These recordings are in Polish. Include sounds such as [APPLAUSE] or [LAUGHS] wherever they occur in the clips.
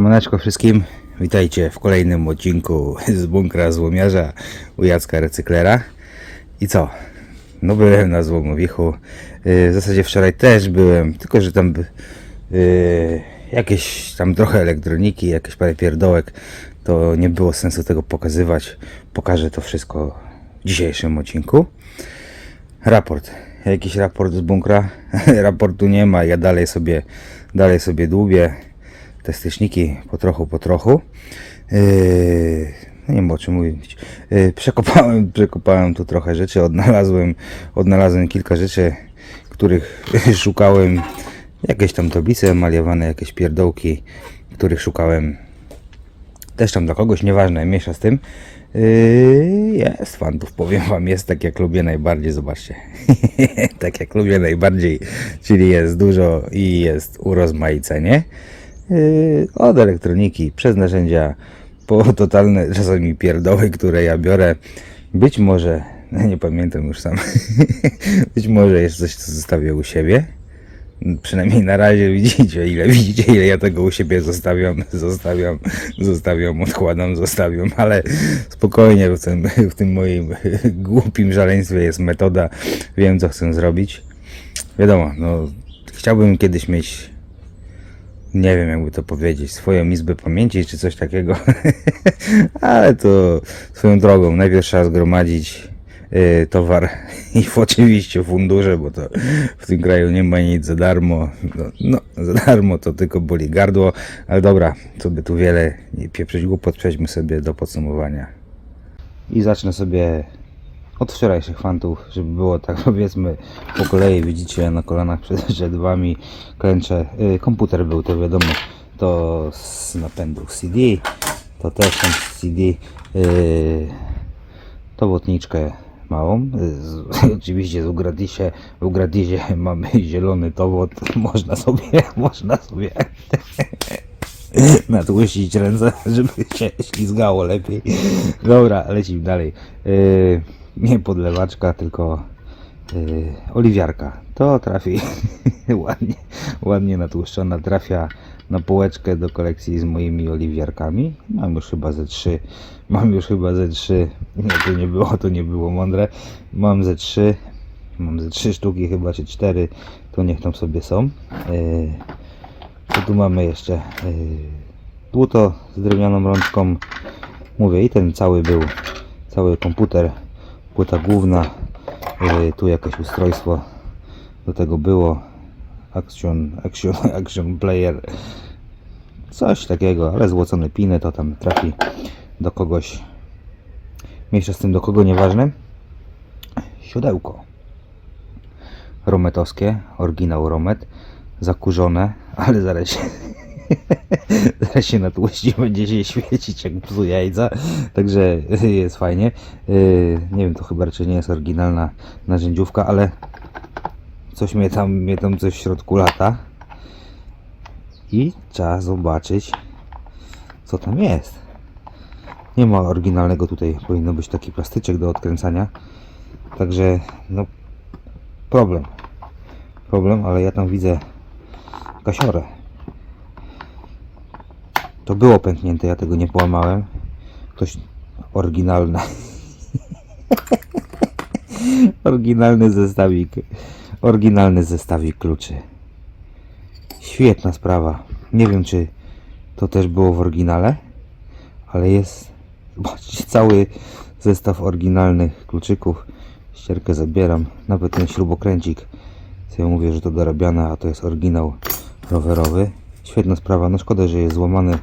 Siemaneczko wszystkim, witajcie w kolejnym odcinku z bunkra złomiarza u Jacka Recyklera. I co? No byłem na Złomowichu, Yy, w zasadzie wczoraj też byłem, tylko że tam yy, jakieś tam trochę elektroniki, jakieś parę pierdołek, to nie było sensu tego pokazywać. Pokażę to wszystko w dzisiejszym odcinku. Raport. Jakiś raport z bunkra. [LAUGHS] Raportu nie ma. Ja dalej sobie, dalej sobie dłubię te styczniki po trochu, po trochu. Yy, no nie wiem o czym mówić. Yy, przekopałem, [LAUGHS] przekopałem tu trochę rzeczy. Odnalazłem, odnalazłem kilka rzeczy, których [LAUGHS] szukałem. Jakieś tam tablice maliowane, jakieś pierdołki, których szukałem też tam dla kogoś, nieważne, mniejsza z tym. Yy, jest fantów, powiem wam, jest tak jak lubię najbardziej, zobaczcie. [LAUGHS] tak jak lubię najbardziej, czyli jest dużo i jest urozmaicenie. Yy, od elektroniki, przez narzędzia, po totalne czasami pierdoły, które ja biorę. Być może, [LAUGHS] nie pamiętam już sam, [LAUGHS] być może jest coś, co zostawię u siebie. Przynajmniej na razie [LAUGHS] widzicie, ile widzicie, ile ja tego u siebie zostawiam, zostawiam, zostawiam, odkładam, zostawiam, ale spokojnie w tym, w tym moim głupim szaleństwie jest metoda, wiem co chcę zrobić. Wiadomo, no chciałbym kiedyś mieć, nie wiem jakby to powiedzieć, swoją izbę pamięci czy coś takiego, [LAUGHS] ale to swoją drogą, najpierw trzeba zgromadzić y, towar [LAUGHS] i oczywiście fundusze, bo to w tym kraju nie ma nic za darmo. No, no za darmo to tylko boli gardło, ale dobra, co by tu wiele nie pieprzyć głupot, przejdźmy sobie do podsumowania. I zacznę sobie od wczorajszych fantów, żeby było tak [LAUGHS] powiedzmy po kolei, widzicie na kolanach przed, wami klęczę. Y, komputer był, to wiadomo, to z napędu CD, to też ten CD. Y, to błotniczkę małą. Z, [LAUGHS] oczywiście z Ugradisie, w Ugradisie [LAUGHS] mamy zielony towód. Można sobie, można sobie natłuścić ręce, żeby się ślizgało lepiej. Dobra, lecimy dalej. Yy, [LAUGHS] nie podlewaczka, tylko yy, oliwiarka. To trafi [LAUGHS] ładnie, ładnie natłuszczona. Trafia na półeczkę do kolekcji z moimi oliwiarkami. Mam już chyba ze trzy. Mam już chyba ze trzy. Nie, to nie było, to nie było mądre. Mam ze trzy. Mam ze trzy sztuki chyba, czy cztery. To niech tam sobie są. Yy, co tu mamy jeszcze? Yy, dłuto z drewnianą rączką. Mówię, i ten cały był, cały komputer, płyta główna, yy, tu jakieś ustrojstwo do tego było. Action, action, [LAUGHS] action player. Coś takiego, ale złocone piny to tam trafi do kogoś. Mniejsza z tym do kogo nieważne. Siodełko. Rometowskie, oryginał Romet. Zakurzone, [LAUGHS] ale zaraz zaraz [LAUGHS] się natłuści, będzie się świecić jak psu jajca. Także jest fajnie. Yy, Nie wiem, to chyba raczej nie jest oryginalna narzędziówka, ale coś mnie tam, mnie tam coś w środku lata. I trzeba zobaczyć, co tam jest. Nie ma oryginalnego tutaj, powinno być taki plastyczek do odkręcania. Także, no, problem. Problem, ale ja tam widzę kasiorę. To było pęknięte, ja tego nie połamałem. Ktoś oryginalny. [LAUGHS] Oryginalny zestawik. Oryginalny zestawik kluczy. Świetna sprawa. Nie wiem, czy to też było w oryginale, ale jest. Zobaczcie, cały zestaw oryginalnych kluczyków. Ścierkę zabieram. Nawet ten śrubokręcik. Ja mówię, że to dorabiane, a to jest oryginał rowerowy. Świetna sprawa. No szkoda, że jest złamane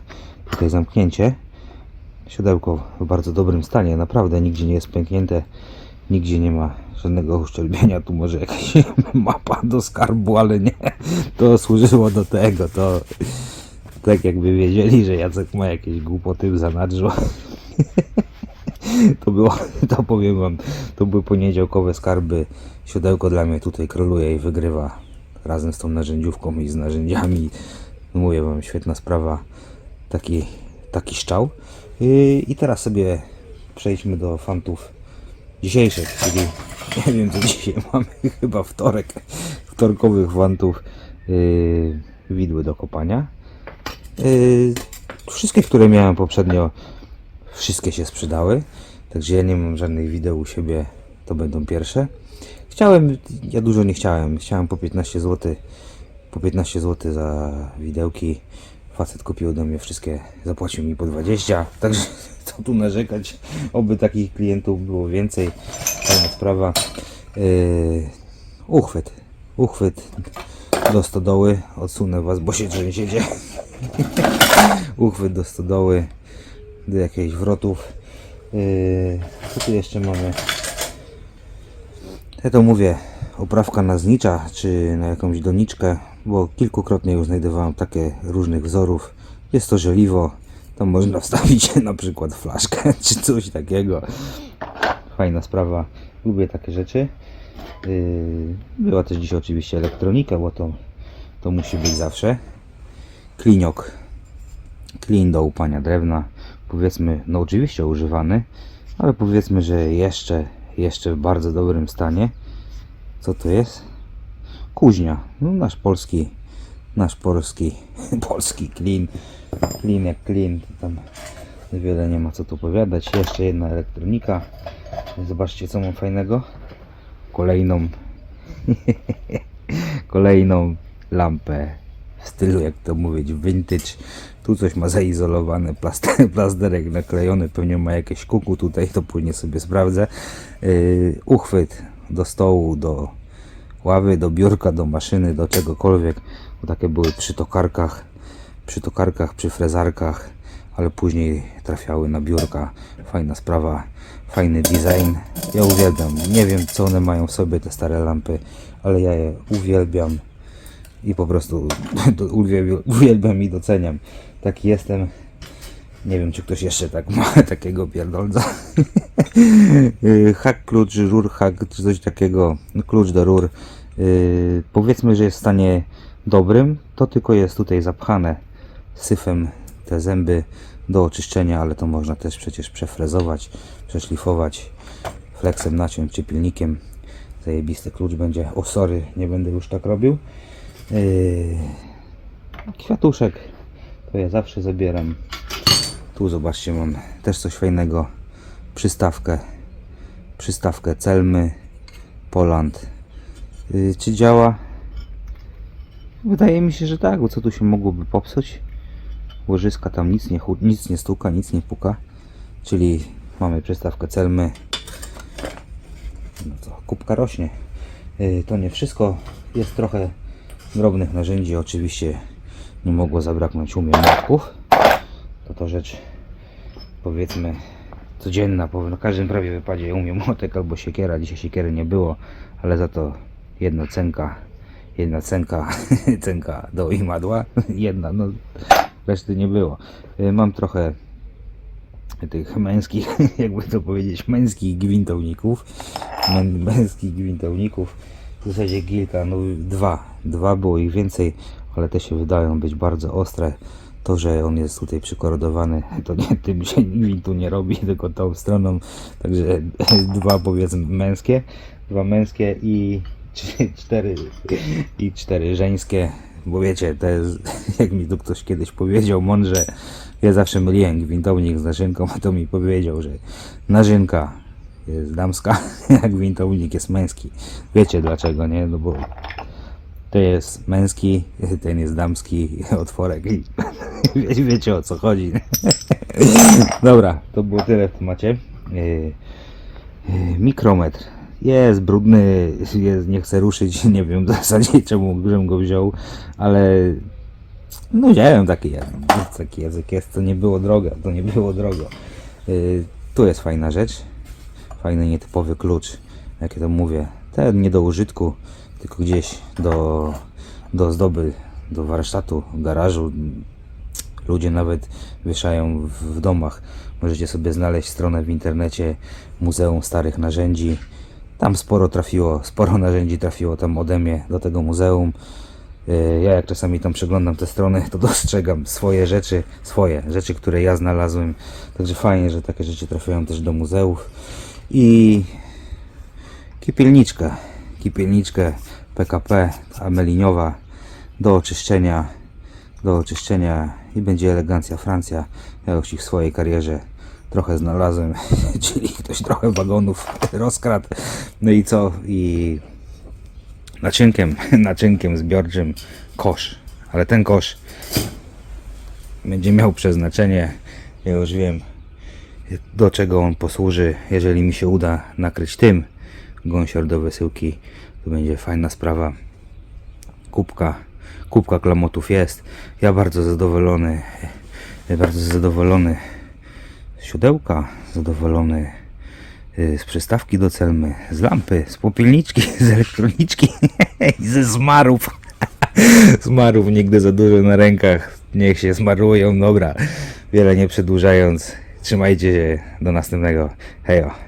tutaj zamknięcie. Siodełko w bardzo dobrym stanie. Naprawdę nigdzie nie jest pęknięte. Nigdzie nie ma żadnego uszczelbienia. Tu może jakaś [LAUGHS] mapa do skarbu, ale nie. To służyło do tego. To tak jakby wiedzieli, że Jacek ma jakieś głupoty w zanadrzu. [LAUGHS] To było, to powiem wam, to były poniedziałkowe skarby. Siodełko dla mnie tutaj króluje i wygrywa razem z tą narzędziówką i z narzędziami. Mówię wam, świetna sprawa. Taki, taki szczał. I teraz sobie przejdźmy do fantów dzisiejszych, czyli [LAUGHS] nie wiem co dzisiaj [LAUGHS] mamy, chyba wtorek, wtorkowych fantów yy, widły do kopania. Yy, wszystkie, które miałem poprzednio, wszystkie się sprzedały. Także ja nie mam żadnych wideo u siebie, to będą pierwsze. Chciałem, ja dużo nie chciałem, chciałem po 15 zł, po 15 zł za widełki. Facet kupił ode mnie wszystkie, zapłacił mi po 20, także [LAUGHS] co tu narzekać, oby takich klientów było więcej. Fajna sprawa. Yy, uchwyt, uchwyt do stodoły, odsunę was, bo się trzęsiecie. [LAUGHS] uchwyt do stodoły, do jakichś wrotów. Yy, co tu jeszcze mamy? Ja to mówię, oprawka na znicza, czy na jakąś doniczkę, bo kilkukrotnie już znajdowałem takie różnych wzorów. Jest to żeliwo, to można [LAUGHS] wstawić na przykład flaszkę, [LAUGHS] czy coś takiego. Fajna sprawa, lubię takie rzeczy. Yy, Była też dziś oczywiście elektronika, bo to, to musi być zawsze. Kliniok, klin do upania drewna, powiedzmy, no oczywiście używany, ale powiedzmy, że jeszcze, jeszcze w bardzo dobrym stanie. Co to jest? Kuźnia, no nasz polski, nasz polski, [LAUGHS] polski klin, klin jak klin, tam wiele nie ma co tu opowiadać. Jeszcze jedna elektronika, zobaczcie co mam fajnego, kolejną, [LAUGHS] kolejną lampę w stylu, jak to mówić, vintage. Tu coś ma zaizolowane, plaster, [LAUGHS] plasterek naklejony, pewnie ma jakieś kuku tutaj, to później sobie sprawdzę. Yy, uchwyt do stołu, do ławy, do biurka, do maszyny, do czegokolwiek. Bo takie były przy tokarkach, przy tokarkach, przy frezarkach, ale później trafiały na biurka. Fajna sprawa, fajny design. Ja uwielbiam. Nie wiem, co one mają w sobie, te stare lampy, ale ja je uwielbiam i po prostu [LAUGHS] uwielbiam i doceniam. Taki jestem. Nie wiem, czy ktoś jeszcze tak ma [LAUGHS] takiego pierdolca. Hak klucz, rur hak, czy coś takiego. No, Klucz do rur. Yy, powiedzmy, że jest w stanie dobrym. To tylko jest tutaj zapchane syfem te zęby do oczyszczenia, ale to można też przecież przefrezować, przeszlifować, flexem naciąć czy pilnikiem. Zajebisty klucz będzie. O sorry, nie będę już tak robił. Yy, kwiatuszek to ja zawsze zabieram. Tu zobaczcie, mam też coś fajnego. Przystawkę. Przystawkę Celmy Poland. Yy, czy działa? Wydaje mi się, że tak, bo co tu się mogłoby popsuć? Łożyska tam nic nie, nic nie stuka, nic nie puka. Czyli mamy przystawkę Celmy. No to kubka rośnie. Yy, to nie wszystko. Jest trochę drobnych narzędzi. Oczywiście nie mogło zabraknąć umie młotków. To rzecz powiedzmy codzienna, na każdym prawie wypadzie umie młotek albo siekiera. Dzisiaj siekiery nie było, ale za to jedna cenka, jedna cenka, [LAUGHS] cenka do imadła, [LAUGHS] jedna, no reszty nie było. Y, Mam trochę tych męskich, [LAUGHS] jakby to powiedzieć, męskich gwintowników, mę, męskich gwintowników, w zasadzie kilka, no dwa, dwa było ich więcej, ale te się wydają być bardzo ostre. To, że on jest tutaj przykorodowany, [LAUGHS] to nie tym się gwintu nie robi, tylko tą stroną. Także [LAUGHS] dwa powiedzmy męskie, dwa męskie i [LAUGHS] cztery i cztery żeńskie. Bo wiecie, to jest, jak mi tu ktoś kiedyś powiedział mądrze, ja zawsze myliłem gwintownik z narzynką, a to mi powiedział, że narzynka jest damska, a gwintownik jest męski. Wiecie dlaczego, nie? No bo to jest męski, [LAUGHS] ten jest damski [LAUGHS] otworek i wie, [LAUGHS] wiecie o co chodzi. Dobra, to było tyle w temacie. Yy, yy, Mikrometr. Jest brudny, jest, nie chce ruszyć, nie wiem w zasadzie czemu żem go wziął, ale no wziąłem taki, taki język jest, to nie było droga, to nie było drogo. Yy, tu jest fajna rzecz, fajny nietypowy klucz, jak ja to mówię, ten nie do użytku, tylko gdzieś do, do zdoby, do warsztatu, garażu. Ludzie nawet wieszają w, w domach. Możecie sobie znaleźć stronę w internecie Muzeum Starych Narzędzi. Tam sporo trafiło, sporo narzędzi trafiło tam ode mnie do tego muzeum. Yy, Ja jak czasami tam przeglądam te strony, to dostrzegam swoje rzeczy, swoje rzeczy, które ja znalazłem. Także fajnie, że takie rzeczy trafiają też do muzeów. I kipielniczkę, kipielniczkę PKP ameliniowa do oczyszczenia, do oczyszczenia i będzie elegancja Francja. Ja już ich w swojej karierze trochę znalazłem, [LAUGHS] czyli ktoś trochę wagonów [LAUGHS] rozkradł. No i co? I naczynkiem, [LAUGHS] naczynkiem zbiorczym kosz. Ale ten kosz będzie miał przeznaczenie. Ja już wiem, do czego on posłuży. Jeżeli mi się uda nakryć tym gąsior do wysyłki, to będzie fajna sprawa. Kubka, kubka klamotów jest. Ja bardzo zadowolony, bardzo zadowolony z siodełka, zadowolony y, z przystawki do celmy, z lampy, z popielniczki, [LAUGHS] z elektroniczki [LAUGHS] i ze zmarów. [LAUGHS] Zmarów nigdy za dużo na rękach. Niech się zmarują. Dobra, wiele nie przedłużając. Trzymajcie się. Do następnego. Hejo.